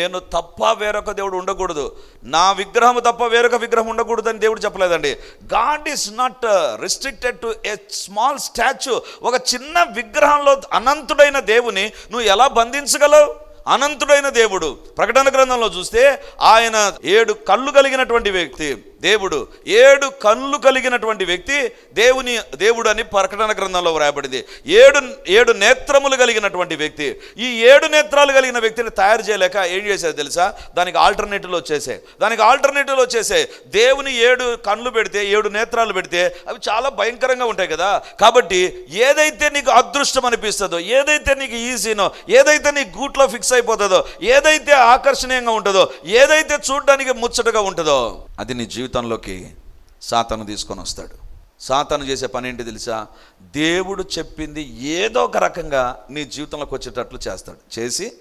నేను తప్ప వేరొక దేవుడు ఉండకూడదు. నా విగ్రహం తప్ప వేరొక విగ్రహం ఉండకూడదని దేవుడు చెప్పలేదండి. God is not restricted to a small statue. ఒక చిన్న విగ్రహంలో అనంతుడైన దేవుని నువ్వు ఎలా బంధించగలవు? అనంతుడైన దేవుడు. ప్రకటన గ్రంథంలో చూస్తే ఆయన ఏడు కళ్ళు కలిగినటువంటి వ్యక్తి. దేవుడు ఏడు కళ్ళు కలిగినటువంటి వ్యక్తి దేవుని దేవుడు అని ప్రకటన గ్రంథంలో వ్రాయబడింది. ఏడు ఏడు నేత్రములు కలిగినటువంటి వ్యక్తి. ఈ ఏడు నేత్రాలు కలిగిన వ్యక్తిని తయారు చేయలేక ఏం చేశారు తెలుసా? దానికి ఆల్టర్నేటివ్లు వచ్చేసాయి. దానికి ఆల్టర్నేటివ్లు వచ్చేసాయి. దేవుని ఏడు కళ్ళు పెడితే ఏడు నేత్రాలు పెడితే అవి చాలా భయంకరంగా ఉంటాయి కదా. కాబట్టి ఏదైతే నీకు అదృష్టం అనిపిస్తుందో ఏదైతే నీకు ఈజీనో ఏదైతే నీ గూట్లో ఫిక్స్ అయిపోతుందో ఏదైతే ఆకర్షణీయంగా ఉంటుందో ఏదైతే చూడడానికి ముచ్చటగా ఉంటుందో అది నీ జీవితంలోకి సాతను తీసుకొని వస్తాడు. సాతను చేసే పని ఏంటి తెలుసా? దేవుడు చెప్పింది ఏదో ఒక రకంగా నీ జీవితంలోకి వచ్చేటట్లు చేస్తాడు. చేసి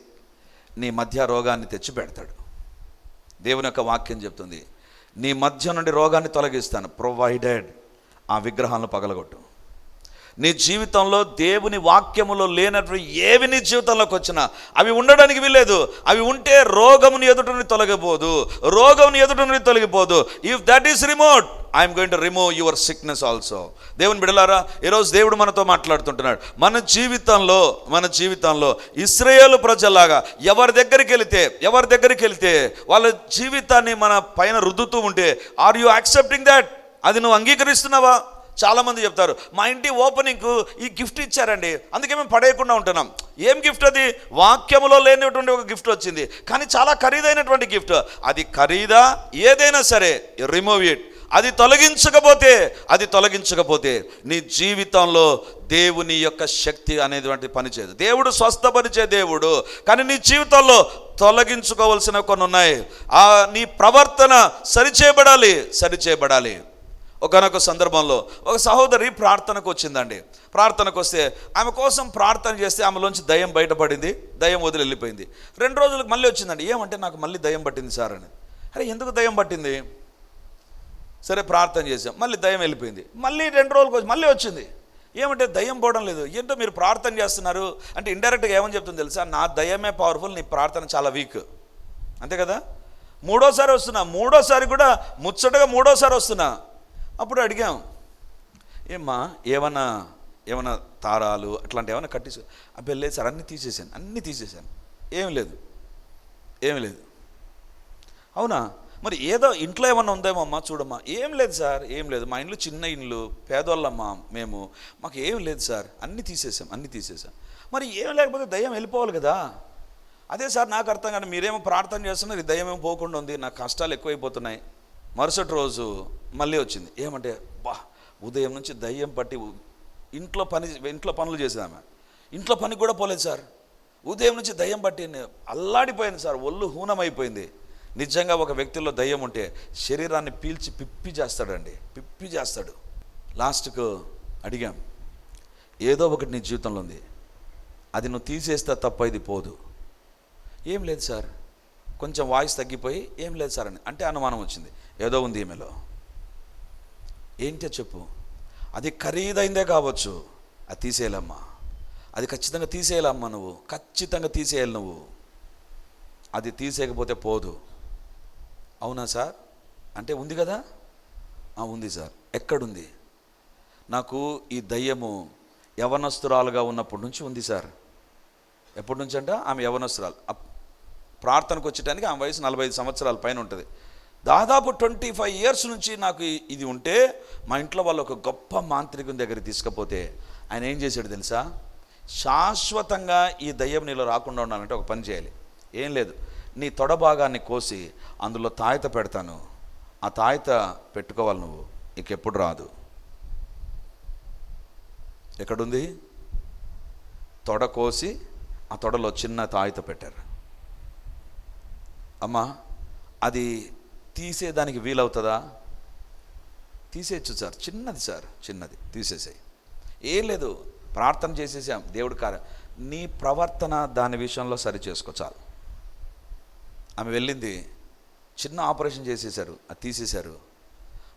నీ మధ్య రోగాన్ని తెచ్చి పెడతాడు. దేవుని యొక్క వాక్యం చెప్తుంది నీ మధ్య నుండి రోగాన్ని తొలగిస్తాను ప్రొవైడెడ్. ఆ విగ్రహాలను పగలగొట్టు. నీ జీవితంలో దేవుని వాక్యములో లేనటువంటి ఏవి నీ జీవితంలోకి వచ్చినా అవి ఉండడానికి వీల్లేదు. అవి ఉంటే రోగముని ఎదుట నుండి తొలగిపోదు. రోగముని ఎదుట నుండి తొలగిపోదు. If that is remote I'm going to remove your sickness also దేవుని బిడలారా ఈరోజు దేవుడు మనతో మాట్లాడుతుంటున్నాడు. మన జీవితంలో మన జీవితంలో ఇస్రాయేల్ ప్రజల్లాగా ఎవరి దగ్గరికి వెళితే ఎవరి దగ్గరికి వెళితే వాళ్ళ జీవితాన్ని మన పైన రుద్దుతూ ఉంటే ఆర్ యు యాక్సెప్టింగ్ దట్ అది నువ్వు అంగీకరిస్తున్నావా? చాలామంది చెప్తారు మా ఇంటి ఓపెనింగ్కు ఈ గిఫ్ట్ ఇచ్చారండి అందుకే మేము పడేయకుండా ఉంటున్నాం. ఏం గిఫ్ట్ అది? వాక్యములో లేనటువంటి ఒక గిఫ్ట్ వచ్చింది. కానీ చాలా ఖరీదైనటువంటి గిఫ్ట్. అది ఖరీదా? ఏదైనా సరే రిమూవ్ ఇట్ అది తొలగించకపోతే అది తొలగించకపోతే నీ జీవితంలో దేవుని యొక్క శక్తి అనేటువంటి పనిచేయదు దేవుడు స్వస్థపరిచే దేవుడు కానీ నీ జీవితంలో తొలగించుకోవలసిన కొన్ని ఉన్నాయి. ఆ నీ ప్రవర్తన సరిచేయబడాలి సరిచేయబడాలి. ఒకనొక సందర్భంలో ఒక సహోదరి ప్రార్థనకు వచ్చిందండి. ప్రార్థనకు వస్తే ఆమె కోసం ప్రార్థన చేస్తే ఆమెలోంచి దయ్యం బయటపడింది దయ్యం వదిలి వెళ్ళిపోయింది. రెండు రోజులకు మళ్ళీ వచ్చిందండి ఏమంటే నాకు మళ్ళీ దయ్యం పట్టింది సార్ అని. అరే ఎందుకు దయ్యం పట్టింది? సరే ప్రార్థన చేసాం మళ్ళీ దయ్యం వెళ్ళిపోయింది. మళ్ళీ రెండు రోజులకు వచ్చి మళ్ళీ వచ్చింది. ఏమంటే దయ్యం పోవడం లేదు ఏంటో మీరు ప్రార్థన చేస్తున్నారు? అంటే ఇండైరెక్ట్గా ఏమని చెప్తుంది తెలుసా? నా దయ్యమే పవర్ఫుల్ నీ ప్రార్థన చాలా వీక్. అంతే కదా? మూడోసారి వస్తున్నా మూడోసారి కూడా ముచ్చటగా మూడోసారి వస్తున్నా. అప్పుడు అడిగాం ఏమ్మా ఏమన్నా ఏమైనా తారాలు అట్లాంటి ఏమైనా కట్టేసి అబ్బాయి లేదు సార్ అన్నీ తీసేసాను అన్నీ తీసేసాను ఏం లేదు ఏమి లేదు. అవునా? మరి ఏదో ఇంట్లో ఏమన్నా ఉందేమో అమ్మా చూడమ్మా. ఏం లేదు సార్ ఏం లేదు మా ఇంట్లో చిన్న ఇండ్లు పేదోళ్ళమ్మా మేము మాకు ఏం లేదు సార్ అన్నీ తీసేసాం అన్నీ తీసేసాం మరి ఏం లేకపోతే దయ్యం వెళ్ళిపోవాలి కదా. అదే సార్ నాకు అర్థం కానీ మీరేమో ప్రార్థన చేస్తున్నారు దయ్యం ఏమో పోకుండా ఉంది నాకు కష్టాలు ఎక్కువైపోతున్నాయి. మరుసటి రోజు మళ్ళీ వచ్చింది. ఏమంటే బా ఉదయం నుంచి దయ్యం పట్టి ఇంట్లో పని ఇంట్లో పనులు చేసేదామె. ఇంట్లో పని కూడా పోలేదు సార్. ఉదయం నుంచి దయ్యం పట్టి అల్లాడిపోయింది సార్. ఒళ్ళు హూనమైపోయింది. నిజంగా ఒక వ్యక్తిలో దయ్యం ఉంటే శరీరాన్ని పీల్చి పిప్పి చేస్తాడండి. పిప్పి చేస్తాడు. లాస్ట్కు అడిగాం ఏదో ఒకటి నీ జీవితంలో ఉంది. అది నువ్వు తీసేస్తే తప్ప ఇది పోదు. ఏం లేదు సార్. కొంచెం వాయిస్ తగ్గిపోయి ఏం లేదు సార్ అని. అంటే అనుమానం వచ్చింది. ఏదో ఉంది ఈమెలో. ఏంటో చెప్పు. అది ఖరీదైందే కావచ్చు. అది తీసేయాలమ్మా. అది ఖచ్చితంగా తీసేయాలమ్మా నువ్వు. ఖచ్చితంగా తీసేయాలి నువ్వు. అది తీసేయకపోతే పోదు. అవునా సార్? అంటే ఉంది కదా? ఉంది సార్. ఎక్కడుంది? నాకు ఈ దయ్యము యవనస్తురాలుగా ఉన్నప్పటి నుంచి ఉంది సార్. ఎప్పటి నుంచి అంట? ఆమె యవనస్తురాలు. అప్- ప్రార్థనకు వచ్చేటానికి ఆమె వయసు నలభై ఐదు సంవత్సరాల పైన ఉంటుంది. దాదాపు ట్వంటీ ఫైవ్ ఇయర్స్ నుంచి నాకు ఇది ఉంటే మా ఇంట్లో వాళ్ళు ఒక గొప్ప మాంత్రికుని దగ్గర తీసుకపోతే ఆయన ఏం చేశాడు తెలుసా? శాశ్వతంగా ఈ దయ్యం నీలో రాకుండా ఉండాలంటే ఒక పని చేయాలి. ఏం లేదు. నీ తొడ భాగాన్ని కోసి అందులో తాయత పెడతాను. ఆ తాయత పెట్టుకోవాలి నువ్వు. ఇంకెప్పుడు రాదు. ఎక్కడుంది? తొడ కోసి ఆ తొడలో చిన్న తాయత పెట్టారు. అమ్మా అది తీసేదానికి వీలవుతుందా? తీసేయచ్చు సార్ చిన్నది సార్ చిన్నది తీసేసాయి. ఏం లేదు ప్రార్థన చేసేసాం దేవుడి కార్యం నీ ప్రవర్తన దాని విషయంలో సరి చేసుకో చాలు. ఆమె వెళ్ళింది చిన్న ఆపరేషన్ చేసేశారు అది తీసేశారు.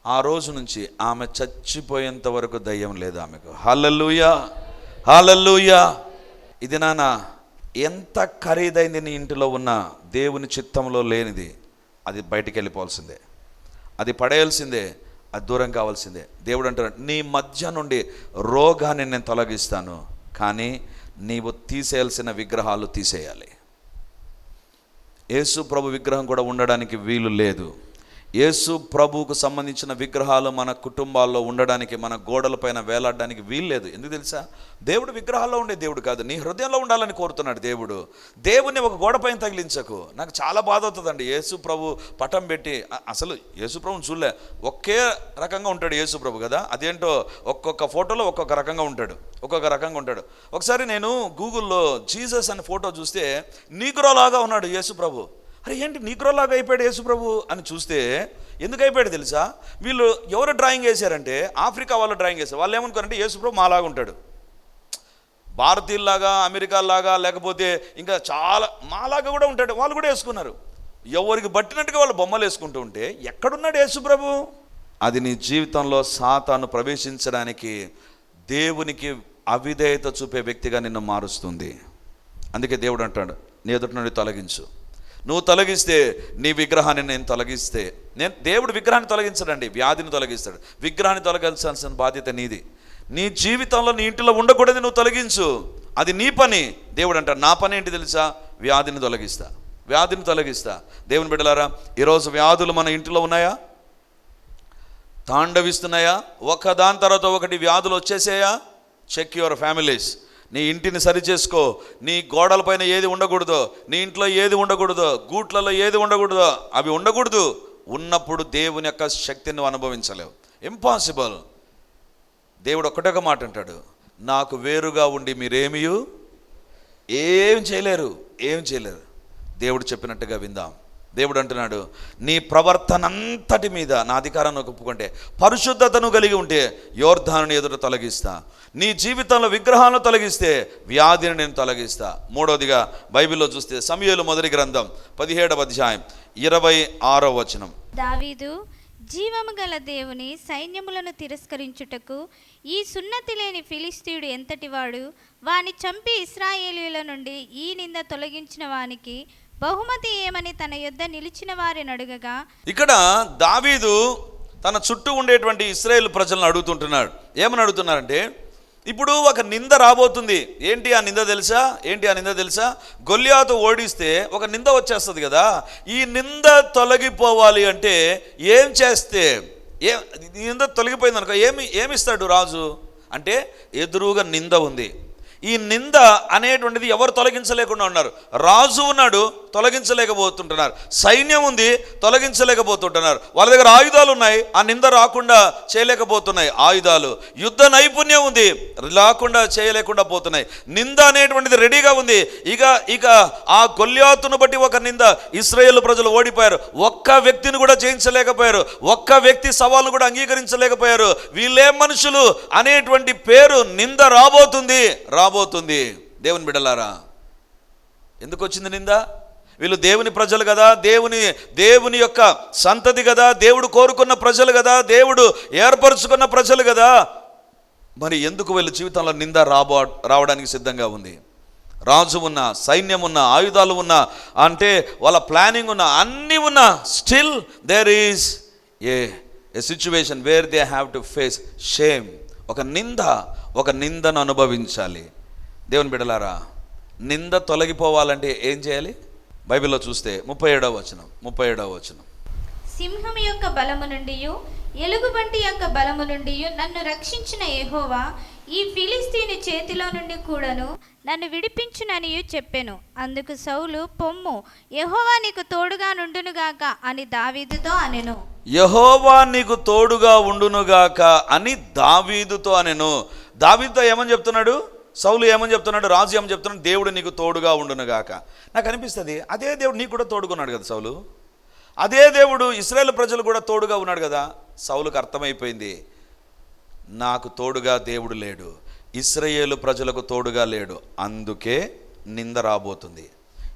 ఆ రోజు నుంచి ఆమె చచ్చిపోయేంత వరకు దయ్యం లేదు ఆమెకు. Hallelujah hallelujah. ఇది నాన్న ఎంత ఖరీదైంది నీ ఇంటిలో ఉన్న దేవుని చిత్తంలో లేనిది అది బయటికి వెళ్ళిపోవాల్సిందే. అది పడేయాల్సిందే అది దూరం కావాల్సిందే. దేవుడు అంటున్నాడు నీ మధ్య నుండి రోగాన్ని నేను తొలగిస్తాను కానీ నీవు తీసేయాల్సిన విగ్రహాలు తీసేయాలి. యేసు ప్రభు విగ్రహం కూడా ఉండడానికి వీలు లేదు. యేసు ప్రభువుకు సంబంధించిన విగ్రహాలు మన కుటుంబాల్లో ఉండడానికి మన గోడలపైన వేలాడడానికి వీలు లేదు. ఎందుకు తెలుసా? దేవుడు విగ్రహాల్లో ఉండే దేవుడు కాదు. నీ హృదయంలో ఉండాలని కోరుతున్నాడు దేవుడు. దేవుని ఒక గోడపైన తగిలించకు. నాకు చాలా బాధ అవుతుందండి. యేసు ప్రభు పటం పెట్టి అసలు యేసు ప్రభుని చూడలే. ఒకే రకంగా ఉంటాడు యేసు ప్రభు కదా. అదేంటో ఒక్కొక్క ఫోటోలో ఒక్కొక్క రకంగా ఉంటాడు. ఒక్కొక్క రకంగా ఉంటాడు. ఒకసారి నేను గూగుల్లో జీసస్ అనే ఫోటో చూస్తే నీగ్రోలాగా ఉన్నాడు యేసు ప్రభు. అరే ఏంటి నీగ్రోలాగా అయిపోయాడు యేసుప్రభు అని చూస్తే ఎందుకు అయిపోయాడు తెలుసా? వీళ్ళు ఎవరు డ్రాయింగ్ వేశారంటే ఆఫ్రికా వాళ్ళు డ్రాయింగ్ వేశారు. వాళ్ళు ఏమనుకోరంటే యేసుప్రభు మాలాగా ఉంటాడు. భారతీయుల్లాగా అమెరికాలాగా లేకపోతే ఇంకా చాలా మాలాగా కూడా ఉంటాడు. వాళ్ళు కూడా వేసుకున్నారు. ఎవరికి బట్టినట్టుగా వాళ్ళు బొమ్మలు వేసుకుంటూ ఉంటే ఎక్కడున్నాడు యేసు ప్రభు? అది నీ జీవితంలో సాతాను ప్రవేశించడానికి దేవునికి అవిధేయత చూపే వ్యక్తిగా నిన్ను మారుస్తుంది. అందుకే దేవుడు అంటాడు నీ ఎదుటి నుండి తొలగించు. నువ్వు తొలగిస్తే నీ విగ్రహాన్ని నేను తొలగిస్తే. నేను దేవుడు విగ్రహాన్ని తొలగించడండి వ్యాధిని తొలగిస్తాడు. విగ్రహాన్ని తొలగించాల్సిన బాధ్యత నీది. నీ జీవితంలో నీ ఇంటిలో ఉండకూడదు నువ్వు తొలగించు. అది నీ పని. దేవుడు అంటాడు నా పని ఏంటి తెలుసా? వ్యాధిని తొలగిస్తా. వ్యాధిని తొలగిస్తా. దేవుని బిడ్డలారా ఈరోజు వ్యాధులు మన ఇంటిలో ఉన్నాయా? తాండవిస్తున్నాయా? ఒక్కదాని తర్వాత ఒకటి వ్యాధులు వచ్చేసాయా? చెక్ యువర్ ఫ్యామిలీస్ నీ ఇంటిని సరి చేసుకో నీ గోడలపైన ఏది ఉండకూడదో నీ ఇంట్లో ఏది ఉండకూడదో గూట్లలో ఏది ఉండకూడదో అవి ఉండకూడదు. ఉన్నప్పుడు దేవుని యొక్క శక్తిని నువ్వు అనుభవించలేవు. ఇంపాసిబుల్ దేవుడు ఒక్కటే ఒక మాట అంటాడు నాకు వేరుగా ఉండి మీరేమియు? ఏం చేయలేరు ఏం చేయలేరు. దేవుడు చెప్పినట్టుగా విందాం. దేవుడు అంటున్నాడు నీ ప్రవర్తన అంతటి మీద నా అధికారాన్ని ఒప్పుకుంటే పరిశుద్ధతను కలిగి ఉంటే యోర్ధాను ఎదుట తొలగిస్తా. నీ జీవితంలో విగ్రహాలను తొలగిస్తే వ్యాధిని నేను తొలగిస్తా. మూడవదిగా బైబిల్లో చూస్తే సమయలు మొదటి గ్రంథం పదిహేడవ అధ్యాయం ఇరవై ఆరో వచనం. దావీదు జీవము గల దేవుని సైన్యములను తిరస్కరించుటకు ఈ సున్నతి లేని ఫిలిస్తీయుడు ఎంతటివాడు వాని చంపి ఇస్రాయేలీల నుండి ఈ నింద తొలగించిన వానికి బహుమతి ఏమని తన యొద్ద నిలిచిన వారిని అడుగగా ఇక్కడ దావీదు తన చుట్టూ ఉండేటువంటి ఇస్రాయేల్ ప్రజలను అడుగుతుంటున్నాడు. ఏమని అడుగుతున్నారంటే ఇప్పుడు ఒక నింద రాబోతుంది. ఏంటి ఆ నింద తెలుసా? ఏంటి ఆ నింద తెలుసా? గొల్లియాతో ఓడిస్తే ఒక నింద వచ్చేస్తుంది కదా. ఈ నింద తొలగిపోవాలి అంటే ఏం చేస్తే? ఏ ఈ నింద తొలగిపోయింది అనుకో ఏమి ఏమిస్తాడు రాజు? అంటే ఎదురుగా నింద ఉంది. ఈ నింద అనేటువంటిది ఎవరు తొలగించలేకుండా ఉన్నారు. రాజు ఉన్నాడు తొలగించలేకపోతుంటున్నారు. సైన్యం ఉంది తొలగించలేకపోతుంటున్నారు. వాళ్ళ దగ్గర ఆయుధాలు ఉన్నాయి ఆ నింద రాకుండా చేయలేకపోతున్నాయి. ఆయుధాలు. యుద్ధ నైపుణ్యం ఉంది రాకుండా చేయలేకుండా పోతున్నాయి. నింద అనేటువంటిది రెడీగా ఉంది. ఇక ఇక ఆ గొల్యాతును బట్టి ఒక నింద. ఇస్రాయేల్ ప్రజలు ఓడిపోయారు. ఒక్క వ్యక్తిని కూడా జయించలేకపోయారు. ఒక్క వ్యక్తి సవాల్ను కూడా అంగీకరించలేకపోయారు. వీళ్ళే మనుషులు అనేటువంటి పేరు నింద రాబోతుంది. రాబోతుంది దేవుని బిడలారా. ఎందుకు వచ్చింది నింద? వీళ్ళు దేవుని ప్రజలు కదా దేవుని దేవుని యొక్క సంతతి కదా దేవుడు కోరుకున్న ప్రజలు కదా దేవుడు ఏర్పరచుకున్న ప్రజలు కదా. మరి ఎందుకు వీళ్ళ జీవితంలో నింద రాబో రావడానికి సిద్ధంగా ఉంది? రాజు ఉన్న సైన్యం ఉన్న ఆయుధాలు ఉన్న అంటే వాళ్ళ ప్లానింగ్ ఉన్న అన్నీ ఉన్న still there is a a situation where they have to face shame. ఒక నింద ఒక నిందను అనుభవించాలి. దేవుని బిడలారా నింద తొలగిపోవాలంటే ఏం చేయాలి? బైబిల్లో చూస్తే ముప్పై ఏడవ వచనం ముప్పై ఏడవ వచనం. సింహం యొక్క బలము నుండి ఎలుగుబంటి యొక్క బలము నుండి నన్ను రక్షించిన యెహోవా ఈ ఫిలిస్తీని చేతిలో నుండి కూడాను నన్ను విడిపించుననియు చెప్పెను. అందుకు సౌలు పొమ్ము యెహోవా నీకు తోడుగా నుండునుగాక అని దావీదుతో అనెను. యహోవా నీకు తోడుగా ఉండునుగాక అని దావీదుతో అనెను. దావీదుతో ఏమని చెప్తున్నాడు? సౌలు ఏమని చెప్తున్నాడు? రాజు ఏమని చెప్తున్నాడు? దేవుడు నీకు తోడుగా ఉండునుగాక. నాకు అనిపిస్తుంది అదే దేవుడు నీకు కూడా తోడుకున్నాడు కదా సౌలు? అదే దేవుడు ఇస్రాయేల్ ప్రజలు కూడా తోడుగా ఉన్నాడు కదా? సౌలుకు అర్థమైపోయింది నాకు తోడుగా దేవుడు లేడు ఇస్రయేలు ప్రజలకు తోడుగా లేడు అందుకే నింద రాబోతుంది.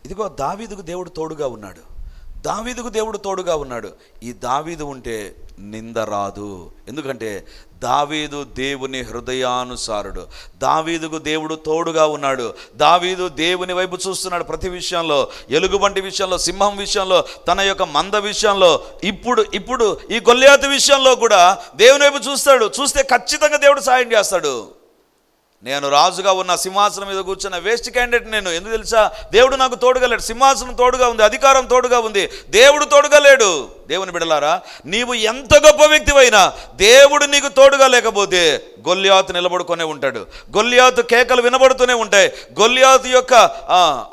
ఇదిగో దావీదుకు దేవుడు తోడుగా ఉన్నాడు. దావీదుకు దేవుడు తోడుగా ఉన్నాడు. ఈ దావీదు ఉంటే నింద రాదు. ఎందుకంటే దావీదు దేవుని హృదయానుసారుడు. దావీదుకు దేవుడు తోడుగా ఉన్నాడు. దావీదు దేవుని వైపు చూస్తున్నాడు ప్రతి విషయంలో. ఎలుగుబంటి విషయంలో సింహం విషయంలో తన యొక్క మంద విషయంలో. ఇప్పుడు ఇప్పుడు ఈ గొల్లియాతు విషయంలో కూడా దేవుని వైపు చూస్తాడు. చూస్తే ఖచ్చితంగా దేవుడు సాయం చేస్తాడు. నేను రాజుగా ఉన్న సింహాసనం మీద కూర్చున్న వేస్ట్ క్యాండిడేట్ నేను. ఎందుకు తెలుసా? దేవుడు నాకు తోడుగా లేడు. సింహాసనం తోడుగా ఉంది అధికారం తోడుగా ఉంది. దేవుడు తోడుగా లేడు. దేవుని బిడలారా నీవు ఎంత గొప్ప వ్యక్తివైనా దేవుడు నీకు తోడుగా లేకపోతే గొల్లియాతు నిలబడుకొనే ఉంటాడు. గొల్లియాతు కేకలు వినబడుతూనే ఉంటాయి. గొల్లియాతు యొక్క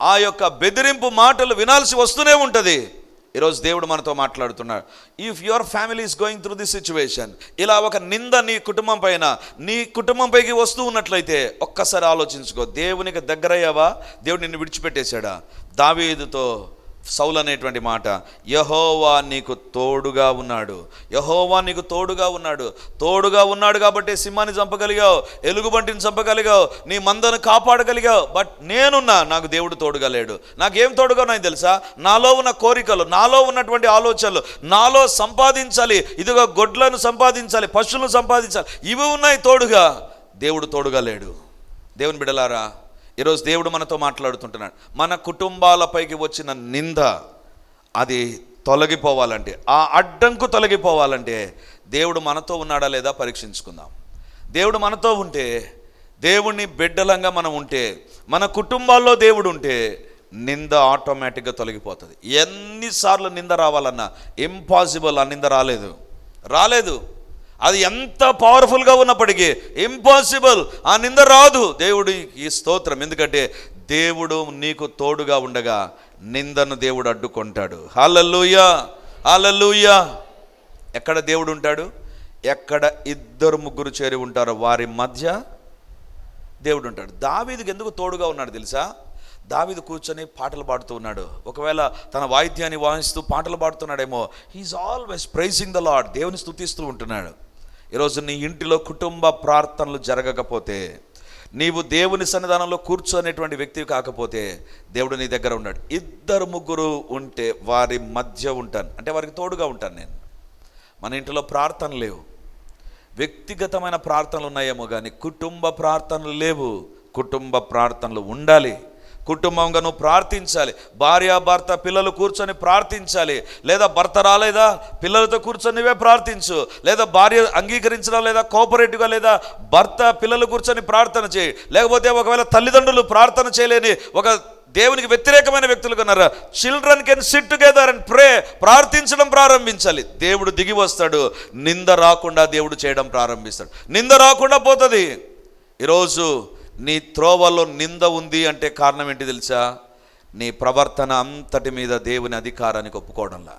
ఆ యొక్క బెదిరింపు మాటలు వినాల్సి వస్తూనే ఉంటుంది. ఈరోజు దేవుడు మనతో మాట్లాడుతున్నాడు. If your family is going through this situation ఇలా ఒక నింద నీ కుటుంబం పైన నీ కుటుంబం పైకి వస్తూ ఉన్నట్లయితే ఒక్కసారి ఆలోచించుకో. దేవునికి దగ్గరయ్యావా? దేవుడు నిన్ను విడిచిపెట్టేశాడా? దావీదుతో సౌలు అనేటువంటి మాట యహోవా నీకు తోడుగా ఉన్నాడు. యహోవా నీకు తోడుగా ఉన్నాడు. తోడుగా ఉన్నాడు కాబట్టి సింహాన్ని చంపగలిగావు ఎలుగుబంటిని చంపగలిగావు నీ మందను కాపాడగలిగావు. బట్ నేనున్నా నాకు దేవుడు తోడుగా లేడు. నాకేం తోడుగా ఉన్నాయి తెలుసా? నాలో ఉన్న కోరికలు నాలో ఉన్నటువంటి ఆలోచనలు నాలో సంపాదించాలి. ఇదిగో గొడ్లను సంపాదించాలి పశువులను సంపాదించాలి. ఇవి ఉన్నాయి తోడుగా. దేవుడు తోడుగా లేడు. దేవుని బిడలారా ఈరోజు దేవుడు మనతో మాట్లాడుతుంటున్నాడు. మన కుటుంబాలపైకి వచ్చిన నింద అది తొలగిపోవాలంటే ఆ అడ్డంకు తొలగిపోవాలంటే దేవుడు మనతో ఉన్నాడా లేదా పరీక్షించుకుందాం. దేవుడు మనతో ఉంటే దేవుణ్ణి బిడ్డలంగా మనం ఉంటే మన కుటుంబాల్లో దేవుడు ఉంటే నింద ఆటోమేటిక్గా తొలగిపోతుంది. ఎన్నిసార్లు నింద రావాలన్నా ఇంపాసిబుల్ ఆ నింద రాలేదు. రాలేదు. అది ఎంత పవర్ఫుల్గా ఉన్నప్పటికీ ఇంపాసిబుల్ ఆ నింద రాదు. దేవుడు ఈ స్తోత్రం. ఎందుకంటే దేవుడు నీకు తోడుగా ఉండగా నిందను దేవుడు అడ్డుకుంటాడు. హాలల్లుయా హాలల్లుయా ఎక్కడ దేవుడు ఉంటాడు? ఎక్కడ ఇద్దరు ముగ్గురు చేరి ఉంటారో వారి మధ్య దేవుడు ఉంటాడు. దావీదికి ఎందుకు తోడుగా ఉన్నాడు తెలుసా? దావీదు కూర్చొని పాటలు పాడుతూ ఉన్నాడు. ఒకవేళ తన వాయిద్యాన్ని వాయిస్తూ పాటలు పాడుతున్నాడేమో he is always praising the Lord దేవుని స్థుతిస్తూ ఉంటున్నాడు. ఈరోజు నీ ఇంటిలో కుటుంబ ప్రార్థనలు జరగకపోతే నీవు దేవుని సన్నిధానంలో కూర్చోనేటువంటి వ్యక్తివి కాకపోతే దేవుడు నీ దగ్గర ఉన్నాడు. ఇద్దరు ముగ్గురు ఉంటే వారి మధ్య ఉంటాను. అంటే వారికి తోడుగా ఉంటాను నేను. మన ఇంటిలో ప్రార్థనలు లేవు. వ్యక్తిగతమైన ప్రార్థనలు ఉన్నాయేమో కానీ కుటుంబ ప్రార్థనలు లేవు. కుటుంబ ప్రార్థనలు ఉండాలి. కుటుంబంగా నువ్వు ప్రార్థించాలి. భార్య భర్త పిల్లలు కూర్చొని ప్రార్థించాలి. లేదా భర్త రాలేదా? పిల్లలతో కూర్చొని నువ్వే ప్రార్థించు. లేదా భార్య అంగీకరించడం లేదా కోఆపరేటివ్గా లేదా భర్త పిల్లలు కూర్చొని ప్రార్థన చేయి. లేకపోతే ఒకవేళ తల్లిదండ్రులు ప్రార్థన చేయలేని ఒక దేవునికి వ్యతిరేకమైన వ్యక్తులు కన్నారా children can sit together and pray ప్రార్థించడం ప్రారంభించాలి. దేవుడు దిగి వస్తాడు. నింద రాకుండా దేవుడు చేయడం ప్రారంభిస్తాడు. నింద రాకుండా పోతుంది. ఈరోజు నీ త్రోవలో నింద ఉంది అంటే కారణం ఏంటి తెలుసా? నీ ప్రవర్తన అంతటి మీద దేవుని అధికారానికి ఒప్పుకోవడంలా.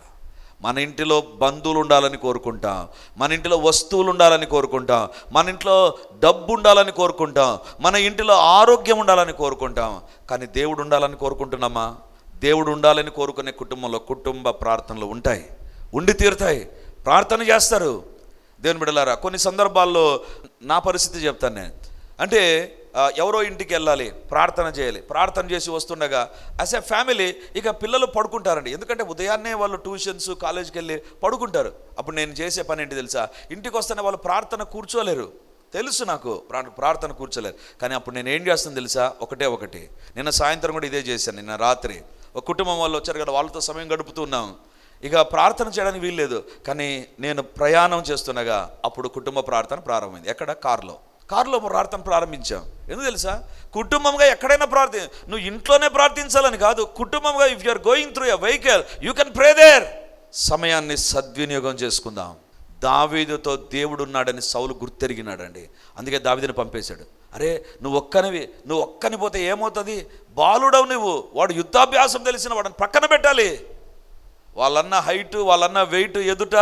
మన ఇంటిలో బంధువులు ఉండాలని కోరుకుంటాం. మన ఇంటిలో వస్తువులు ఉండాలని కోరుకుంటాం. మన ఇంట్లో డబ్బు ఉండాలని కోరుకుంటాం. మన ఇంటిలో ఆరోగ్యం ఉండాలని కోరుకుంటాం. కానీ దేవుడు ఉండాలని కోరుకుంటున్నామా? దేవుడు ఉండాలని కోరుకునే కుటుంబంలో కుటుంబ ప్రార్థనలు ఉంటాయి. ఉండి తీరుతాయి. ప్రార్థన చేస్తారు. దేవుని బిడలారా కొన్ని సందర్భాల్లో నా పరిస్థితి చెప్తాను నేను. అంటే ఎవరో ఇంటికి వెళ్ళాలి ప్రార్థన చేయాలి. ప్రార్థన చేసి వస్తుండగా యాజ్ ఎ ఫ్యామిలీ ఇక పిల్లలు పడుకుంటారండి. ఎందుకంటే ఉదయాన్నే వాళ్ళు ట్యూషన్స్ కాలేజీకి వెళ్ళి పడుకుంటారు. అప్పుడు నేను చేసే పని ఏంటి తెలుసా? ఇంటికి వస్తేనే వాళ్ళు ప్రార్థన కూర్చోలేరు. తెలుసు నాకు ప్రా- ప్రార్థన కూర్చోలేరు. కానీ అప్పుడు నేను ఏం చేస్తాను తెలుసా? ఒకటే ఒకటి. నిన్న సాయంత్రం కూడా ఇదే చేశాను నిన్న రాత్రి. ఒక కుటుంబం వాళ్ళు వచ్చారు కదా వాళ్ళతో సమయం గడుపుతున్నాం ఇక ప్రార్థన చేయడానికి వీల్లేదు. కానీ నేను ప్రయాణం చేస్తుండగా అప్పుడు కుటుంబ ప్రార్థన ప్రారంభమైంది. ఎక్కడ? కారులో. కారులో ప్రార్థన ప్రారంభించాం. ఎందుకు తెలుసా? కుటుంబంగా ఎక్కడైనా ప్రార్థి నువ్వు ఇంట్లోనే ప్రార్థించాలని కాదు కుటుంబంగా if you're going through a vehicle you can pray there సమయాన్ని సద్వినియోగం చేసుకుందాం. దావీదుతో దేవుడు ఉన్నాడని సౌలు గుర్తెరిగినాడండి. అందుకే దావీదుని పంపేశాడు. అరే నువ్వు ఒక్కనివి నువ్వు ఒక్కని పోతే ఏమవుతుంది? బాలుడవు నువ్వు. వాడు యుద్ధాభ్యాసం తెలిసిన వాడిని పక్కన పెట్టాలి. వాళ్ళన్న హైటు వాళ్ళన్న వెయిట్ ఎదుట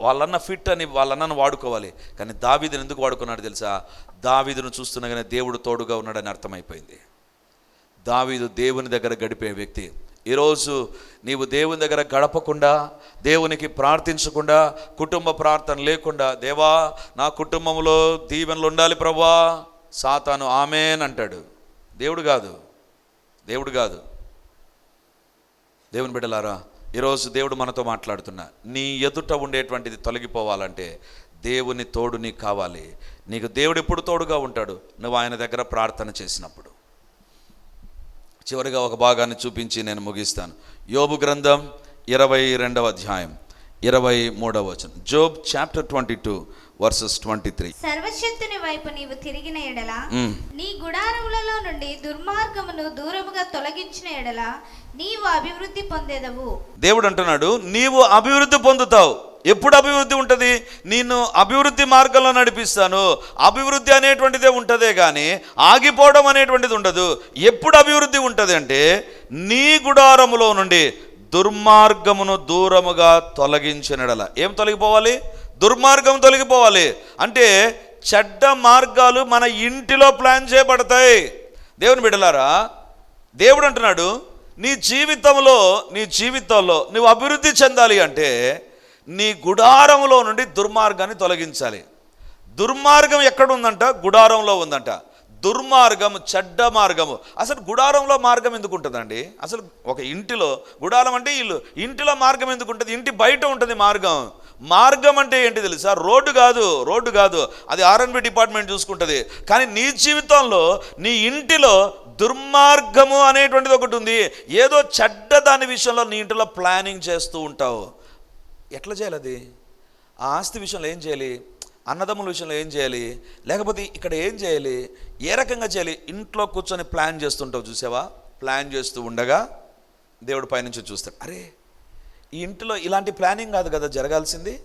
వాళ్ళన్న ఫిట్ అని వాళ్ళన్నను వాడుకోవాలి. కానీ దావీదును ఎందుకు వాడుకున్నాడు తెలుసా? దావీదును చూస్తుండగానే దేవుడు తోడుగా ఉన్నాడని అర్థమైపోయింది. దావీదు దేవుని దగ్గర గడిపే వ్యక్తి. ఈరోజు నీవు దేవుని దగ్గర గడపకుండా దేవునికి ప్రార్థించకుండా కుటుంబ ప్రార్థన లేకుండా దేవా నా కుటుంబంలో దీవెనలు ఉండాలి ప్రభా సాతాను ఆమెన్ అంటాడు. దేవుడు కాదు. దేవుడు కాదు. దేవుని బిడ్డలారా ఈరోజు దేవుడు మనతో మాట్లాడుతున్నా నీ ఎదుట ఉండేటువంటిది తొలగిపోవాలంటే దేవుని తోడు నీకు కావాలి. నీకు దేవుడు ఎప్పుడు తోడుగా ఉంటాడు? నువ్వు ఆయన దగ్గర ప్రార్థన చేసినప్పుడు. చివరిగా ఒక భాగాన్ని చూపించి నేను ముగిస్తాను. యోబు గ్రంథం ఇరవై రెండవ అధ్యాయం ఇరవై మూడవ వచనం. Job chapter twenty two verses twenty three సర్వశక్తుని వైపు నీవు తిరిగిన ఎడల నీ గుడారములలో నుండి దుర్మార్గమును దూరముగా తొలగించిన ఎడల నీవు అభివృద్ధి పొందేదవు. దేవుడు అంటున్నాడు నీవు అభివృద్ధి పొందుతావు. ఎప్పుడు అభివృద్ధి ఉంటుంది? నేను అభివృద్ధి మార్గంలో నడిపిస్తాను. అభివృద్ధి అనేటువంటిదే ఉంటుందే కానీ ఆగిపోవడం అనేటువంటిది ఉండదు. ఎప్పుడు అభివృద్ధి ఉంటుంది అంటే నీ గుడారములో నుండి దుర్మార్గమును దూరముగా తొలగించినడల ఏం తొలగిపోవాలి? దుర్మార్గం తొలగిపోవాలి. అంటే చెడ్డ మార్గాలు మన ఇంటిలో ప్లాన్ చేయబడతాయి. దేవుని బిడ్డలారా దేవుడు అంటున్నాడు నీ జీవితంలో నీ జీవితంలో నువ్వు అభివృద్ధి చెందాలి అంటే నీ గుడారంలో నుండి దుర్మార్గాన్ని తొలగించాలి. దుర్మార్గం ఎక్కడ ఉందంట గుడారంలో ఉందంట. దుర్మార్గం చెడ్డ మార్గము. అసలు గుడారంలో మార్గం ఎందుకు ఉంటుందండి? అసలు ఒక ఇంటిలో గుడారం అంటే ఇల్లు. ఇంటిలో మార్గం ఎందుకు ఉంటుంది? ఇంటి బయట ఉంటుంది మార్గం. మార్గం అంటే ఏంటి తెలుసా? రోడ్డు కాదు రోడ్డు కాదు. అది ఆర్ఎన్బి డిపార్ట్మెంట్ చూసుకుంటుంది. కానీ నీ జీవితంలో నీ ఇంటిలో దుర్మార్గము అనేటువంటిది ఒకటి ఉంది. ఏదో చెడ్డ దాని విషయంలో నీ ఇంటిలో ప్లానింగ్ చేస్తూ ఉంటావు. ఎట్లా చేయాలి అది? ఆ ఆస్తి విషయంలో ఏం చేయాలి? అన్నదమ్ముల విషయంలో ఏం చేయాలి? లేకపోతే ఇక్కడ ఏం చేయాలి? ఏ రకంగా చేయాలి? ఇంట్లో కూర్చొని ప్లాన్ చేస్తుంటావు చూసావా? ప్లాన్ చేస్తూ ఉండగా దేవుడు పైనుంచి చూస్తాడు. అరే ఈ ఇంటిలో ఇలాంటి ప్లానింగ్ కాదు కదా జరగాల్సింది.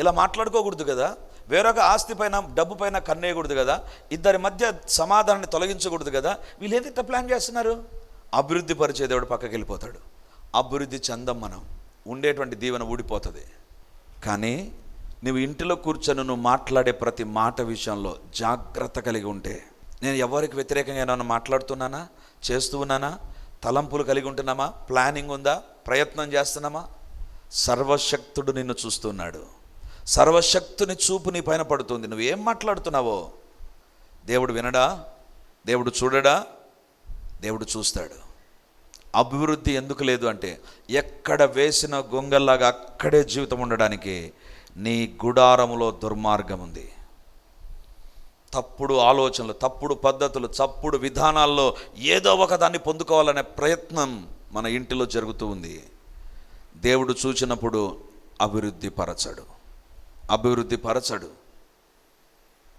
ఇలా మాట్లాడుకోకూడదు కదా. వేరొక ఆస్తి పైన డబ్బు పైన కన్నేయకూడదు కదా. ఇద్దరి మధ్య సమాధానాన్ని తొలగించకూడదు కదా. వీళ్ళు ఏది ఇట్లా ప్లాన్ చేస్తున్నారు? అభివృద్ధి పరిచే దేవుడు పక్కకి వెళ్ళిపోతాడు. అభివృద్ధి చందం మనం. ఉండేటువంటి దీవెన ఊడిపోతుంది. కానీ నువ్వు ఇంటిలో కూర్చొని నువ్వు మాట్లాడే ప్రతి మాట విషయంలో జాగ్రత్త కలిగి ఉంటే నేను ఎవరికి వ్యతిరేకంగా ఏమైనా మాట్లాడుతున్నానా? చేస్తూ ఉన్నానా? తలంపులు కలిగి ఉంటున్నామా? ప్లానింగ్ ఉందా? ప్రయత్నం చేస్తున్నామా? సర్వశక్తుడు నిన్ను చూస్తున్నాడు. సర్వశక్తుని చూపు నీ పైన పడుతుంది. నువ్వు ఏం మాట్లాడుతున్నావో? దేవుడు వినడా? దేవుడు చూడడా? దేవుడు చూస్తాడు. అభివృద్ధి ఎందుకు లేదు అంటే ఎక్కడ వేసిన గొంగల్లాగా అక్కడే జీవితం ఉండడానికి నీ గుడారములో దుర్మార్గం ఉంది. తప్పుడు ఆలోచనలు తప్పుడు పద్ధతులు తప్పుడు విధానాల్లో ఏదో ఒక దాన్ని పొందుకోవాలనే ప్రయత్నం మన ఇంటిలో జరుగుతూ ఉంది. దేవుడు చూచినప్పుడు అభివృద్ధి పరచడు. అభివృద్ధి పరచడు.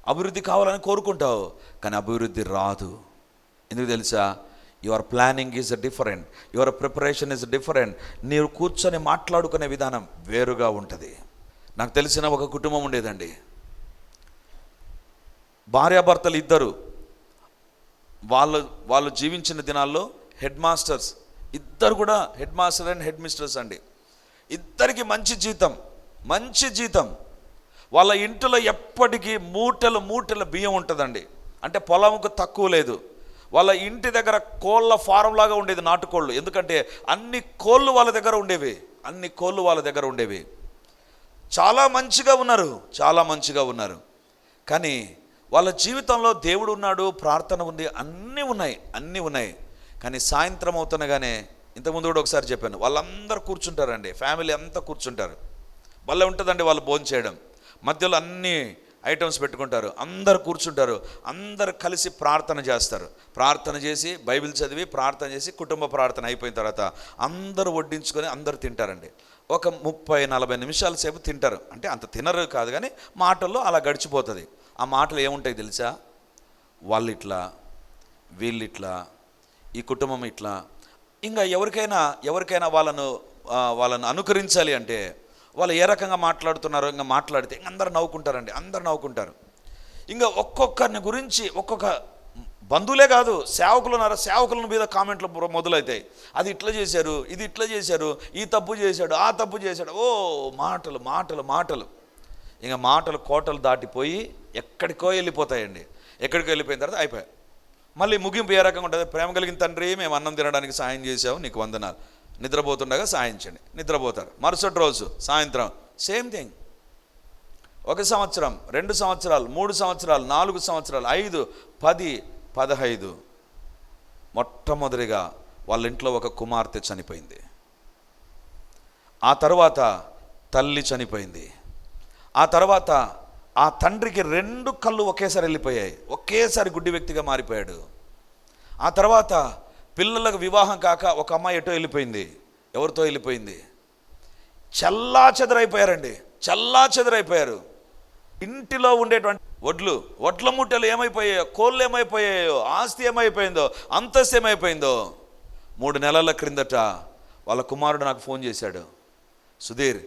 అభివృద్ధి కావాలని కోరుకుంటావు కానీ అభివృద్ధి రాదు. ఎందుకు తెలుసా? Your planning is different. Your preparation is different. నీవు కూర్చొని మాట్లాడుకునే విధానం వేరుగా ఉంటుంది. నాకు తెలిసిన ఒక కుటుంబం ఉండేదండి. భార్యాభర్తలు ఇద్దరు. వాళ్ళు వాళ్ళు జీవించిన దినాల్లో హెడ్ మాస్టర్స్ ఇద్దరు కూడా head master and head misters అండి. ఇద్దరికి మంచి జీతం మంచి జీతం. వాళ్ళ ఇంటిలో ఎప్పటికీ మూటలు మూటల బియ్యం ఉంటుందండి. అంటే పొలంకు తక్కువ లేదు. వాళ్ళ ఇంటి దగ్గర కోళ్ళ ఫారం లాగా ఉండేది నాటుకోళ్ళు. ఎందుకంటే అన్ని కోళ్ళు వాళ్ళ దగ్గర ఉండేవి. అన్ని కోళ్ళు వాళ్ళ దగ్గర ఉండేవి. చాలా మంచిగా ఉన్నారు. చాలా మంచిగా ఉన్నారు. కానీ వాళ్ళ జీవితంలో దేవుడు ఉన్నాడు ప్రార్థన ఉంది అన్నీ ఉన్నాయి అన్నీ ఉన్నాయి. కానీ సాయంత్రం అవుతుండగానే ఇంతకుముందు కూడా ఒకసారి చెప్పాను వాళ్ళందరూ కూర్చుంటారండి ఫ్యామిలీ అంతా కూర్చుంటారు. వాళ్ళే ఉంటుందండి వాళ్ళు భోజనం చేయడం. మధ్యలో అన్ని ఐటమ్స్ పెట్టుకుంటారు అందరు కూర్చుంటారు అందరు కలిసి ప్రార్థన చేస్తారు. ప్రార్థన చేసి బైబిల్ చదివి ప్రార్థన చేసి కుటుంబ ప్రార్థన అయిపోయిన తర్వాత అందరూ వడ్డించుకొని అందరూ తింటారండి. ఒక ముప్పై నలభై నిమిషాల సేపు తింటారు. అంటే అంత తినరు కాదు కానీ మాటల్లో అలా గడిచిపోతుంది. ఆ మాటలు ఏముంటాయి తెలుసా? వాళ్ళు ఇట్లా ఈ కుటుంబం ఇట్లా. ఇంకా ఎవరికైనా ఎవరికైనా వాళ్ళను వాళ్ళను అనుకరించాలి అంటే వాళ్ళు ఏ రకంగా మాట్లాడుతున్నారో ఇంకా మాట్లాడితే ఇంక అందరు నవ్వుకుంటారండి అందరు నవ్వుకుంటారు. ఇంకా ఒక్కొక్కరిని గురించి ఒక్కొక్క బంధువులే కాదు సేవకులు ఉన్నారు సేవకుల మీద కామెంట్లు మొదలవుతాయి అది ఇట్లా చేశారు ఇది ఇట్లా చేశారు ఈ తప్పు చేశాడు ఆ తప్పు చేశాడు ఓ మాటలు మాటలు మాటలు. ఇంకా మాటలు కోటలు దాటిపోయి ఎక్కడికో వెళ్ళిపోతాయండి. ఎక్కడికో వెళ్ళిపోయిన తర్వాత అయిపోయాయి. మళ్ళీ ముగింపు ఏ రకంగా ఉంటుంది ప్రేమ కలిగిన తండ్రి మేము అన్నం తినడానికి సాయం చేసావు నీకు వందనాలు. నిద్రపోతుండగా సాయించండి నిద్రపోతారు. మరుసటి రోజు సాయంత్రం సేమ్ థింగ్ ఒక సంవత్సరం రెండు సంవత్సరాలు మూడు సంవత్సరాలు నాలుగు సంవత్సరాలు ఐదు పది పదహైదు. మొట్టమొదటిగా వాళ్ళ ఇంట్లో ఒక కుమార్తె చనిపోయింది. ఆ తర్వాత తల్లి చనిపోయింది. ఆ తర్వాత ఆ తండ్రికి రెండు కళ్ళు ఒకేసారి వెళ్ళిపోయాయి. ఒకేసారి గుడ్డి వ్యక్తిగా మారిపోయాడు. ఆ తర్వాత పిల్లలకు వివాహం కాక ఒక అమ్మాయి ఎటో వెళ్ళిపోయింది. ఎవరితో వెళ్ళిపోయింది? చల్లా చెదరైపోయారండి. చల్లా చెదరైపోయారు. ఇంటిలో ఉండేటువంటి వడ్లు వడ్ల ముట్టెలు ఏమైపోయాయో కోళ్ళు ఏమైపోయాయో ఆస్తి ఏమైపోయిందో అంతస్తు ఏమైపోయిందో మూడు నెలల క్రిందట వాళ్ళ కుమారుడు నాకు ఫోన్ చేశాడు. సుధీర్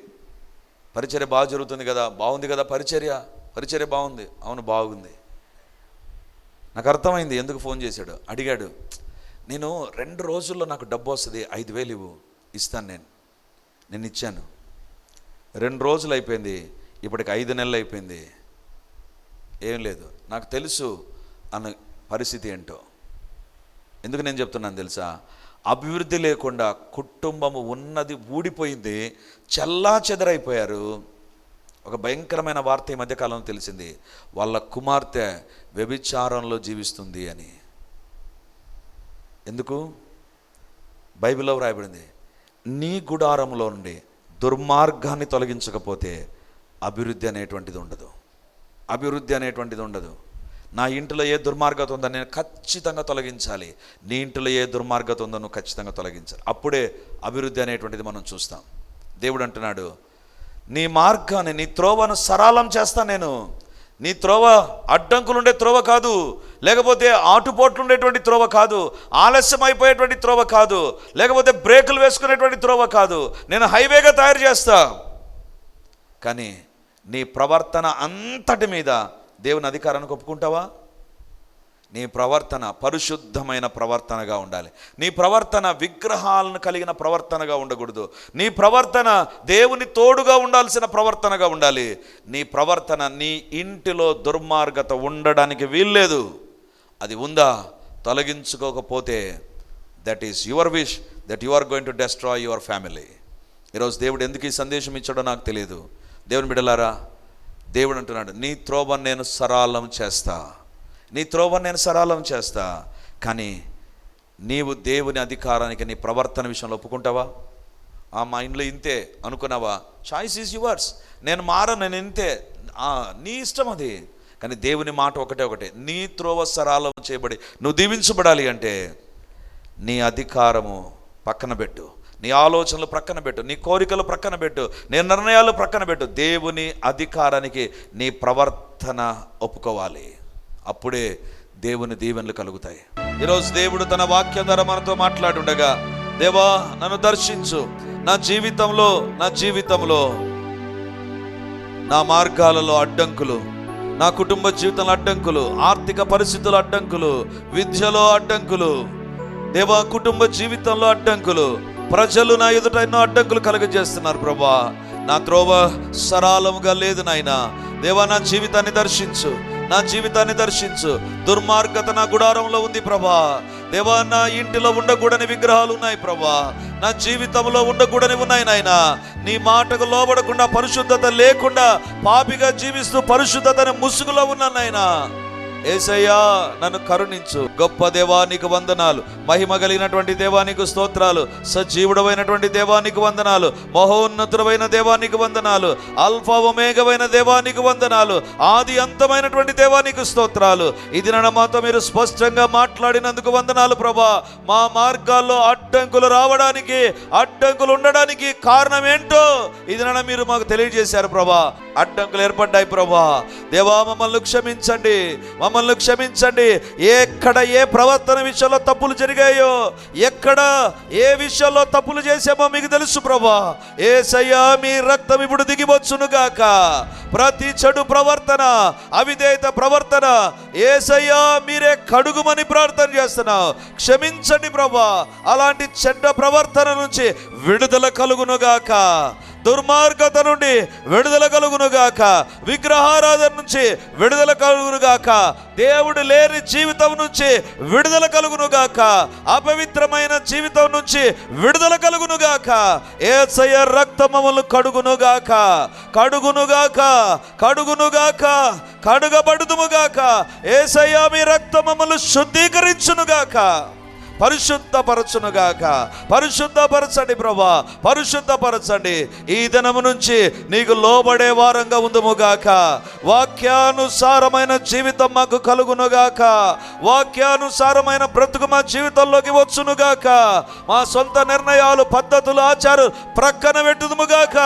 పరిచర్య బాగా జరుగుతుంది కదా? బాగుంది కదా పరిచర్య? పరిచర్య బాగుంది. అవును బాగుంది. నాకు అర్థమైంది ఎందుకు ఫోన్ చేశాడు. అడిగాడు నేను రెండు రోజుల్లో నాకు డబ్బు వస్తుంది ఐదు వేలు ఇవ్వు ఇస్తాను నేను. నేను ఇచ్చాను. రెండు రోజులు అయిపోయింది ఇప్పటికి ఐదు నెలలు అయిపోయింది. ఏం లేదు. నాకు తెలుసు అన్న పరిస్థితి ఏంటో. ఎందుకు నేను చెప్తున్నాను తెలుసా? అభివృద్ధి లేకుండా కుటుంబము ఉన్నది ఊడిపోయింది చల్లా చెదరైపోయారు. ఒక భయంకరమైన వార్త ఈ మధ్యకాలంలో తెలిసింది. వాళ్ళ కుమార్తె వ్యభిచారంలో జీవిస్తుంది అని. ఎందుకు? బైబిల్లో వ్రాయబడింది. నీ గుడారంలో నుండి దుర్మార్గాన్ని తొలగించకపోతే అభివృద్ధి అనేటువంటిది ఉండదు. అభివృద్ధి అనేటువంటిది ఉండదు. నా ఇంటిలో ఏ దుర్మార్గత ఉందో నేను ఖచ్చితంగా తొలగించాలి. నీ ఇంటిలో ఏ దుర్మార్గత ఉందో నువ్వు ఖచ్చితంగా తొలగించాలి. అప్పుడే అభివృద్ధి అనేటువంటిది మనం చూస్తాం. దేవుడు అంటున్నాడు నీ మార్గాన్ని నీ త్రోవను సరళం చేస్తాను నేను. నీ త్రోవ అడ్డంకులుండే త్రోవ కాదు లేకపోతే ఆటుపోట్లు ఉండేటువంటి త్రోవ కాదు ఆలస్యం అయిపోయేటువంటి త్రోవ కాదు లేకపోతే బ్రేకులు వేసుకునేటువంటి త్రోవ కాదు. నేను హైవేగా తయారు చేస్తా. కానీ నీ ప్రవర్తన అంతటి మీద దేవుని అధికారాన్ని ఒప్పుకుంటావా? నీ ప్రవర్తన పరిశుద్ధమైన ప్రవర్తనగా ఉండాలి. నీ ప్రవర్తన విగ్రహాలను కలిగిన ప్రవర్తనగా ఉండకూడదు. నీ ప్రవర్తన దేవుని తోడుగా ఉండాల్సిన ప్రవర్తనగా ఉండాలి. నీ ప్రవర్తన నీ ఇంటిలో దుర్మార్గత ఉండడానికి వీల్లేదు. అది ఉందా? తొలగించుకోకపోతే that is your wish that you are going to destroy your family ఈరోజు దేవుడు ఎందుకు ఈ సందేశం ఇచ్చాడో నాకు తెలియదు దేవుని బిడలారా దేవుడు అంటున్నాడు నీ త్రోవను నేను సరళం చేస్తా. నీ త్రోవను నేను సరళం చేస్తా. కానీ నీవు దేవుని అధికారానికి నీ ప్రవర్తన విషయంలో ఒప్పుకుంటావా? ఆ మా ఇంట్లో ఇంతే అనుకున్నావా? చాయిస్ ఈజ్ యువర్స్ నేను మార నేను ఇంతే. నీ ఇష్టం అది. కానీ దేవుని మాట ఒకటే ఒకటే. నీ త్రోవ సరళం చేయబడి నువ్వు దీవించబడాలి అంటే నీ అధికారము పక్కన పెట్టు. నీ ఆలోచనలు ప్రక్కన పెట్టు. నీ కోరికలు ప్రక్కన పెట్టు. నీ నిర్ణయాలు ప్రక్కన పెట్టు. దేవుని అధికారానికి నీ ప్రవర్తన ఒప్పుకోవాలి. అప్పుడే దేవుని దీవెనలు కలుగుతాయి. ఈరోజు దేవుడు తన వాక్యం ద్వారా మనతో మాట్లాడుండగా దేవా నన్ను దర్శించు. నా జీవితంలో నా జీవితంలో నా మార్గాలలో అడ్డంకులు నా కుటుంబ జీవితంలో అడ్డంకులు ఆర్థిక పరిస్థితుల అడ్డంకులు విద్యలో అడ్డంకులు దేవా కుటుంబ జీవితంలో అడ్డంకులు ప్రజలు నా ఎదుట ఎన్నో అడ్డంకులు కలుగజేస్తున్నారు ప్రభా. నా త్రోవ సరళముగా లేదు నాయనా. దేవా నా జీవితాన్ని దర్శించు. నా జీవితాన్ని దర్శించు. దుర్మార్గత నా గుడారంలో ఉంది ప్రభా. దేవా నా ఇంటిలో ఉండకూడని విగ్రహాలు ఉన్నాయి ప్రభా. నా జీవితంలో ఉండకూడని ఉన్నాయి నాయన. నీ మాటకు లోబడకుండా పరిశుద్ధత లేకుండా పాపిగా జీవిస్తూ పరిశుద్ధతని ముసుగులో ఉన్నాను నాయనా. ఏసయ్యా నన్ను కరుణించు. గొప్ప దేవానికి వందనాలు. మహిమ కలిగినటువంటి దేవానికి స్తోత్రాలు. సజీవుడమైనటువంటి దేవానికి వందనాలు. మహోన్నతుడమైన దేవానికి వందనాలు. అల్ఫా దేవానికి వందనాలు. ఆది అంతమైనటువంటి దేవానికి స్తోత్రాలు. ఇది నన్న మాతో మీరు స్పష్టంగా మాట్లాడినందుకు వందనాలు ప్రభా. మా మార్గాల్లో అడ్డంకులు రావడానికి అడ్డంకులు ఉండడానికి కారణం ఏంటో ఇది నన్న మీరు మాకు తెలియజేశారు ప్రభా. అడ్డంకులు ఏర్పడ్డాయి ప్రభా. దేవా మమ్మల్ని క్షమించండి. మమ్మల్ని క్షమించండి. ఎక్కడ ఏ ప్రవర్తన విషయంలో తప్పులు జరిగాయో ఎక్కడ ఏ విషయంలో తప్పులు చేసామో మీకు తెలుసు ప్రభా. ఏసయ్యా మీ రక్తం ఇప్పుడు దిగివచ్చును గాక. ప్రతి చెడు ప్రవర్తన అవిధేయత ప్రవర్తన ఏసయ్యా మీరే కడుగుమని ప్రార్థన చేస్తున్నావు క్షమించండి ప్రభా. అలాంటి చెడ్డ ప్రవర్తన నుంచి విడుదల కలుగునుగాక దుర్మార్గత నుండి విడుదల కలుగునుగాక. విగ్రహారాధన నుంచి విడుదల కలుగునుగాక. దేవుడు లేని జీవితం నుంచి విడుదల కలుగునుగాక. అపవిత్రమైన జీవితం నుంచి విడుదల కలుగునుగాక. ఏసయ రక్తమములు కడుగునుగాక. కడుగునుగాక కడుగునుగాక కడుగబడుదుముగాక. ఏసయ్య మీ రక్తమములు శుద్ధీకరించునుగాక. పరిశుద్ధపరచునుగాక. పరిశుద్ధపరచండి ప్రభా. పరిశుద్ధపరచండి. ఈ దినము నుంచి నీకు లోబడే వారంగా ఉందముగాక. వాక్యానుసారమైన జీవితం మాకు కలుగునుగాక. వాక్యానుసారమైన బ్రతుకు మా జీవితంలోకి వచ్చునుగాక. మా సొంత నిర్ణయాలు పద్ధతులు ఆచారు ప్రక్కన పెట్టుదుముగాక.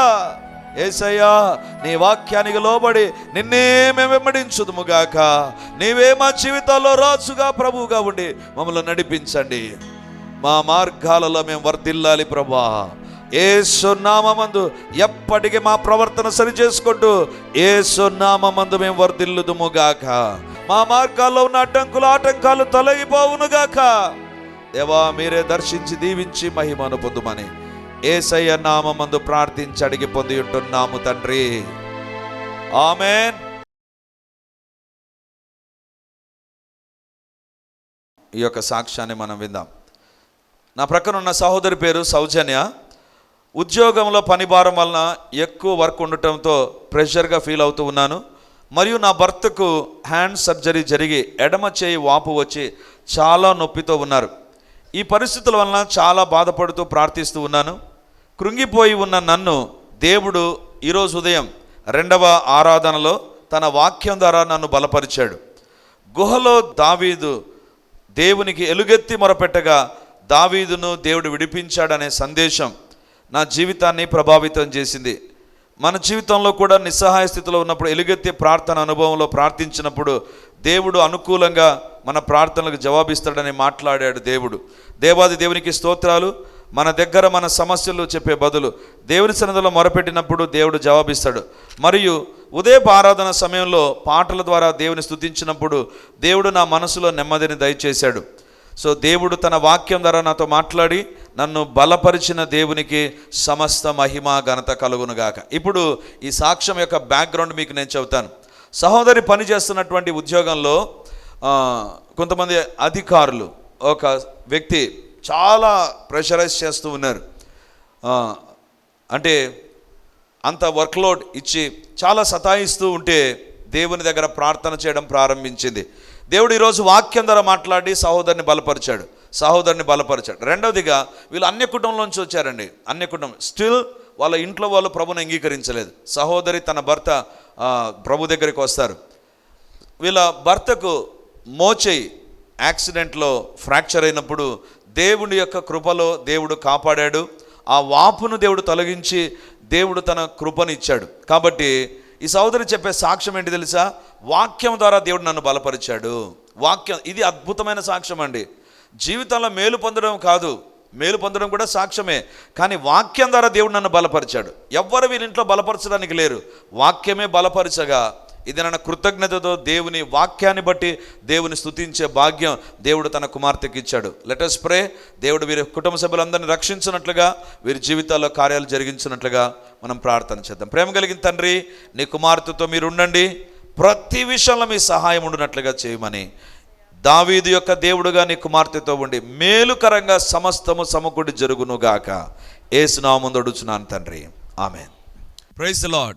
ఏసయ్యా నీ వాక్యానికి లోబడి నిన్నే మేము వెంబడించుదుముగాక. నీవే మా జీవితాల్లో రాజుగా ప్రభువుగా ఉండి మమ్మల్ని నడిపించండి. మా మార్గాలలో మేము వర్ధిల్లాలి ప్రభా. ఏసునామందు ఎప్పటికీ మా ప్రవర్తన సరి చేసుకుంటూ ఏ సున్నామందు మేము వర్ధిల్లుదుముగాక. మా మార్గాల్లో ఉన్న అడ్డంకులు ఆటంకాలు తొలగిపోవునుగాక. దేవా మీరే దర్శించి దీవించి మహిమను పొందుమని ఏసయ్య నామందు ప్రార్థించి అడిగి పొంది ఉంటున్నాము తండ్రి. ఆమెన్. ఈ యొక్క సాక్ష్యాన్ని మనం విందాం. నా ప్రక్కన ఉన్న సహోదరి పేరు సౌజన్య. ఉద్యోగంలో పని భారం వలన ఎక్కువ వర్క్ ఉండటంతో ప్రెషర్గా ఫీల్ అవుతూ ఉన్నాను. మరియు నా భర్తకు హ్యాండ్ సర్జరీ జరిగి ఎడమ చేయి వాపు వచ్చి చాలా నొప్పితో ఉన్నారు. ఈ పరిస్థితుల వలన చాలా బాధపడుతూ ప్రార్థిస్తూ ఉన్నాను. కృంగిపోయి ఉన్న నన్ను దేవుడు ఈరోజు ఉదయం రెండవ ఆరాధనలో తన వాక్యం ద్వారా నన్ను బలపరిచాడు. గుహలో దావీదు దేవునికి ఎలుగెత్తి మొరపెట్టగా దావీదును దేవుడు విడిపించాడనే సందేశం నా జీవితాన్ని ప్రభావితం చేసింది. మన జీవితంలో కూడా నిస్సహాయ స్థితిలో ఉన్నప్పుడు ఎలుగెత్తి ప్రార్థన అనుభవంలో ప్రార్థించినప్పుడు దేవుడు అనుకూలంగా మన ప్రార్థనలకు జవాబిస్తాడని మాట్లాడాడు దేవుడు. దేవాది దేవునికి స్తోత్రాలు మన దగ్గర మన సమస్యలు చెప్పే బదులు దేవుని సన్నిధిలో మొరపెట్టినప్పుడు దేవుడు జవాబిస్తాడు. మరియు ఉదయపు ఆరాధన సమయంలో పాటల ద్వారా దేవుని స్థుతించినప్పుడు దేవుడు నా మనసులో నెమ్మదిని దయచేశాడు. సో దేవుడు తన వాక్యం ద్వారా నాతో మాట్లాడి నన్ను బలపరిచిన దేవునికి సమస్త మహిమ ఘనత కలుగునుగాక ఇప్పుడు ఈ సాక్ష్యం యొక్క బ్యాక్గ్రౌండ్ మీకు నేను చెబుతాను. సహోదరి పని చేస్తున్నటువంటి ఉద్యోగంలో కొంతమంది అధికారులు ఒక వ్యక్తి చాలా ప్రెషరైజ్ చేస్తూ ఉన్నారు. అంటే అంత వర్క్లోడ్ ఇచ్చి చాలా సతాయిస్తూ ఉంటే దేవుని దగ్గర ప్రార్థన చేయడం ప్రారంభించింది. దేవుడు ఈరోజు వాక్యం ద్వారా మాట్లాడి సహోదరిని బలపరిచాడు. సహోదరిని బలపరిచాడు. రెండవదిగా వీళ్ళు అన్య కుటుంబంలోంచి వచ్చారండి. అన్య కుటుంబం. స్టిల్ వాళ్ళ ఇంట్లో వాళ్ళు ప్రభుని అంగీకరించలేదు. సహోదరి తన భర్త ప్రభు దగ్గరికి వస్తారు. వీళ్ళ భర్తకు మోచేయి యాక్సిడెంట్లో ఫ్రాక్చర్ అయినప్పుడు దేవుడి యొక్క కృపలో దేవుడు కాపాడాడు. ఆ వాపును దేవుడు తొలగించి దేవుడు తన కృపను ఇచ్చాడు. కాబట్టి ఈ సోదరి చెప్పే సాక్ష్యం ఏంటి తెలుసా? వాక్యం ద్వారా దేవుడు నన్ను బలపరిచాడు. వాక్యం ఇది అద్భుతమైన సాక్ష్యం అండి. జీవితంలో మేలు పొందడం కాదు. మేలు పొందడం కూడా సాక్ష్యమే. కానీ వాక్యం ద్వారా దేవుడు నన్ను బలపరిచాడు. ఎవ్వరు వీరింట్లో బలపరచడానికి లేరు. వాక్యమే బలపరచగా ఇది నన్న కృతజ్ఞతతో దేవుని వాక్యాన్ని బట్టి దేవుని స్థుతించే భాగ్యం దేవుడు తన కుమార్తెకి ఇచ్చాడు. లెటస్ ప్రే దేవుడు వీరి కుటుంబ సభ్యులందరినీ రక్షించినట్లుగా వీరి జీవితాల్లో కార్యాలు జరిగించినట్లుగా మనం ప్రార్థన చేద్దాం. ప్రేమ కలిగిన తండ్రి నీ కుమార్తెతో మీరు ఉండండి. ప్రతి విషయంలో మీ సహాయం ఉండినట్లుగా చేయమని దావీదు యొక్క దేవుడుగా నీ కుమార్తెతో ఉండి మేలుకరంగా సమస్తము సమకుడి జరుగునుగాక. ఏసునామందు అడుచున్నాను తండ్రి. ఆమె ప్రైజ్ లాడ్